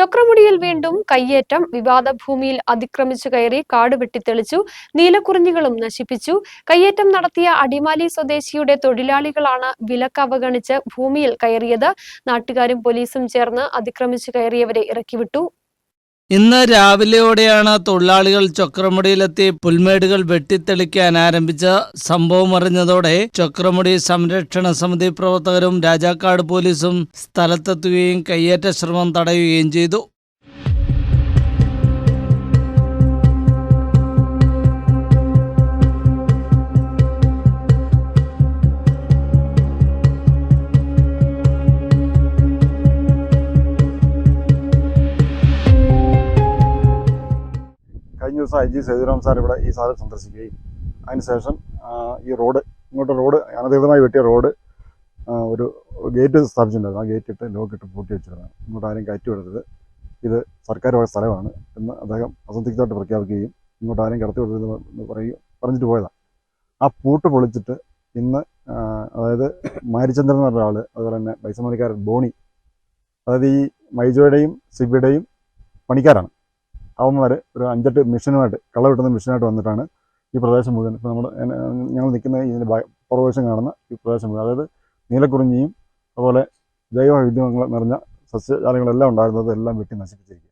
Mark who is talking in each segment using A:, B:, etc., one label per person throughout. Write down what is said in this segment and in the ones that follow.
A: ചക്രമുടിയിൽ വീണ്ടും കയ്യേറ്റം വിവാദ ഭൂമിയിൽ അതിക്രമിച്ചു കയറി കാട് വെട്ടിത്തെളിച്ചു നീലക്കുറിഞ്ഞികളും നശിപ്പിച്ചു. കയ്യേറ്റം നടത്തിയ അടിമാലി സ്വദേശിയുടെ തൊഴിലാളികളാണ് വിലക്ക് അവഗണിച്ച് ഭൂമിയിൽ കയറിയത്. നാട്ടുകാരും പോലീസും ചേർന്ന് അതിക്രമിച്ചു കയറിയവരെ ഇറക്കിവിട്ടു.
B: ഇന്ന് രാവിലെയോടെയാണ് തൊഴിലാളികൾ ചക്രമുടിയിലെത്തി പുൽമേടുകൾ വെട്ടിത്തെളിക്കാൻ ആരംഭിച്ച സംഭവം അറിഞ്ഞതോടെ ചക്രമുടി സംരക്ഷണ സമിതി പ്രവർത്തകരും രാജാക്കാട് പോലീസും സ്ഥലത്തെത്തുകയും കയ്യേറ്റ ശ്രമം തടയുകയും ചെയ്തു.
C: ദിവസം ഐ ജി സേതുരാം സാർ ഇവിടെ ഈ സാധനം സന്ദർശിക്കുകയും. അതിനുശേഷം ഈ റോഡ് ഇങ്ങോട്ട് റോഡ് അനധികൃതമായി വെട്ടിയ റോഡ് ഒരു ഗേറ്റ് സ്ഥാപിച്ചിട്ടുണ്ടായിരുന്നു. ആ ഗേറ്റ് ഇട്ട് ലോക്ക് ഇട്ട് പൂട്ടി വെച്ചിരുന്നു. ഇങ്ങോട്ട് ആരും കയറ്റി വിടരുത് ഇത് സർക്കാർ വക സ്ഥലമാണ് എന്ന് അദ്ദേഹം അസന്ധിഗ്ധമായിട്ട് പ്രഖ്യാപിക്കുകയും ഇങ്ങോട്ട് ആരും കടത്തി വിടരുത് എന്ന് പറയുക പറഞ്ഞിട്ട് പോയതാണ് ആ പൂട്ട് പൊളിച്ചിട്ട് ഇന്ന് അതായത് മാരിചന്ദ്രൻ എന്ന ആൾ അതുപോലെ തന്നെ ബൈസമ്മതിക്കാരൻ ബോണി അതായത് ഈ മൈജോയുടെയും സിബിയുടെയും പണിക്കാരാണ്. അവന്മാർ ഒരു അഞ്ചെട്ട് മിഷനുമായിട്ട് കള വെട്ടുന്ന മിഷനായിട്ട് വന്നിട്ടാണ് ഈ പ്രദേശം മുഴുവൻ. ഇപ്പോൾ നമ്മൾ ഞങ്ങൾ നിൽക്കുന്ന ഇതിന്റെ പുറവശം കാണുന്ന ഈ പ്രദേശം മുഴുവൻ. അതായത് നീലക്കുറിഞ്ഞിയും അതുപോലെ ജൈവ വൈദ്യങ്ങൾ നിറഞ്ഞ സസ്യജാലങ്ങളെല്ലാം ഉണ്ടായിരുന്നത് എല്ലാം വെട്ടി നശിപ്പിച്ചിരിക്കുക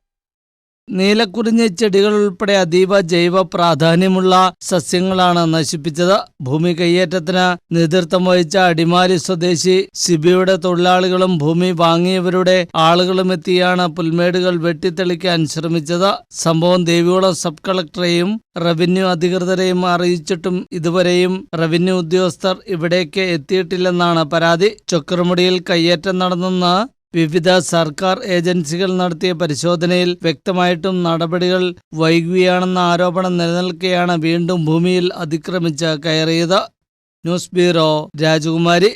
B: നീലക്കുറിഞ്ഞി ചെടികൾ ഉൾപ്പെടെ അതീവ ജൈവ പ്രാധാന്യമുള്ള സസ്യങ്ങളാണ് നശിപ്പിച്ചത്. ഭൂമി കയ്യേറ്റത്തിന് നേതൃത്വം വഹിച്ച അടിമാലി സ്വദേശി സിബിയുടെ തൊഴിലാളികളും ഭൂമി വാങ്ങിയവരുടെ ആളുകളും എത്തിയാണ് പുൽമേടുകൾ വെട്ടിത്തെളിക്കാൻ ശ്രമിച്ചത്. സംഭവം ദേവികുളം സബ് കളക്ടറെയും റവന്യൂ അധികൃതരെയും അറിയിച്ചിട്ടും ഇതുവരെയും റവന്യൂ ഉദ്യോഗസ്ഥർ ഇവിടേക്ക് എത്തിയിട്ടില്ലെന്നാണ് പരാതി. ചൊക്രമുടിയിൽ കയ്യേറ്റം നടന്നെന്ന് വിവിധ സർക്കാർ ഏജൻസികൾ നടത്തിയ പരിശോധനയിൽ വ്യക്തമായിട്ടും നടപടികൾ വൈകുകയാണെന്ന ആരോപണം നിലനിൽക്കെയാണ് വീണ്ടും ഭൂമിയിൽ അതിക്രമിച്ച് കയറിയത്. ന്യൂസ് ബ്യൂറോ രാജകുമാരി.